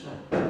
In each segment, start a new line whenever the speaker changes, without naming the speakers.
Krishna.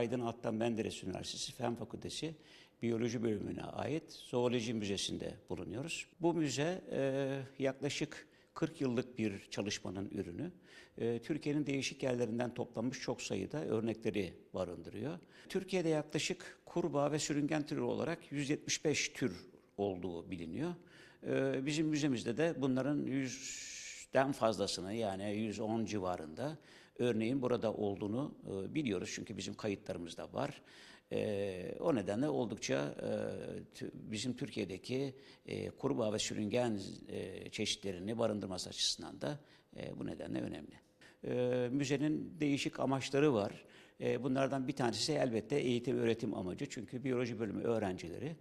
Aydın Altan Menderes Üniversitesi Fen Fakültesi Biyoloji Bölümüne ait Zooloji Müzesi'nde bulunuyoruz. Bu müze e, yaklaşık 40 yıllık bir çalışmanın ürünü. E, Türkiye'nin değişik yerlerinden toplanmış çok sayıda örnekleri barındırıyor. Türkiye'de yaklaşık kurbağa ve sürüngen türü olarak 175 tür olduğu biliniyor. E, bizim müzemizde de bunların 100'den fazlasını yani 110 civarında örneğin burada olduğunu e, biliyoruz çünkü bizim kayıtlarımızda var. E, o nedenle oldukça e, bizim Türkiye'deki e, kurbağa ve sürüngen e, çeşitlerini barındırması açısından da e, bu nedenle önemli. E, müzenin değişik amaçları var. E, bunlardan bir tanesi elbette eğitim öğretim amacı çünkü biyoloji bölümü öğrencileri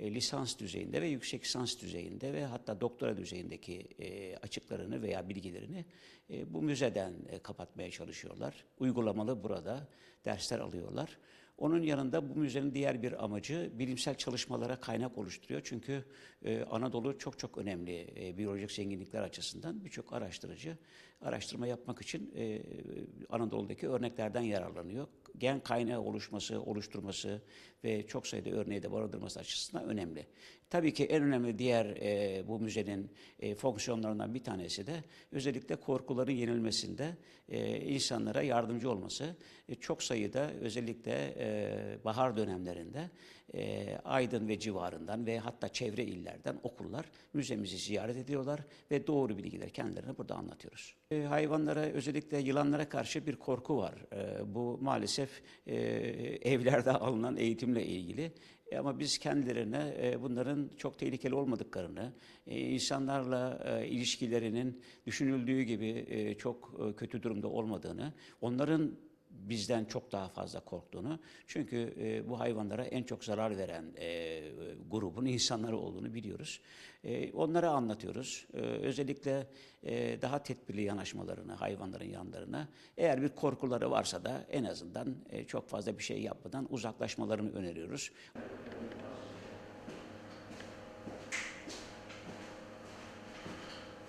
e, lisans düzeyinde ve yüksek lisans düzeyinde ve hatta doktora düzeyindeki e, açıklarını veya bilgilerini e, bu müzeden kapatmaya çalışıyorlar. Uygulamalı burada dersler alıyorlar. Onun yanında bu müzenin diğer bir amacı bilimsel çalışmalara kaynak oluşturuyor. Çünkü e, Anadolu çok çok önemli e, biyolojik zenginlikler açısından birçok araştırıcı araştırma yapmak için e, Anadolu'daki örneklerden yararlanıyor. Gen kaynağı oluşması, oluşturması ve çok sayıda örneği de barındırması açısından önemli. Tabii ki en önemli diğer e, bu müzenin e, fonksiyonlarından bir tanesi de özellikle korkuların yenilmesinde e, insanlara yardımcı olması. E, çok sayıda özellikle e, bahar dönemlerinde e, Aydın ve civarından ve hatta çevre illerden okullar müzemizi ziyaret ediyorlar ve doğru bilgileri kendilerine burada anlatıyoruz. E, hayvanlara özellikle yılanlara karşı bir korku var. E, bu maalesef e, evlerde alınan eğitimle ilgili. E, Ama biz kendilerine e, bunların çok tehlikeli olmadıklarını, e, insanlarla e, ilişkilerinin düşünüldüğü gibi e, çok e, kötü durumda olmadığını, onların bizden çok daha fazla korktuğunu, çünkü e, bu hayvanlara en çok zarar veren e, grubun insanları olduğunu biliyoruz. E, onlara anlatıyoruz. E, özellikle e, daha tedbirli yanaşmalarını hayvanların yanlarına, eğer bir korkuları varsa da en azından e, çok fazla bir şey yapmadan uzaklaşmalarını öneriyoruz.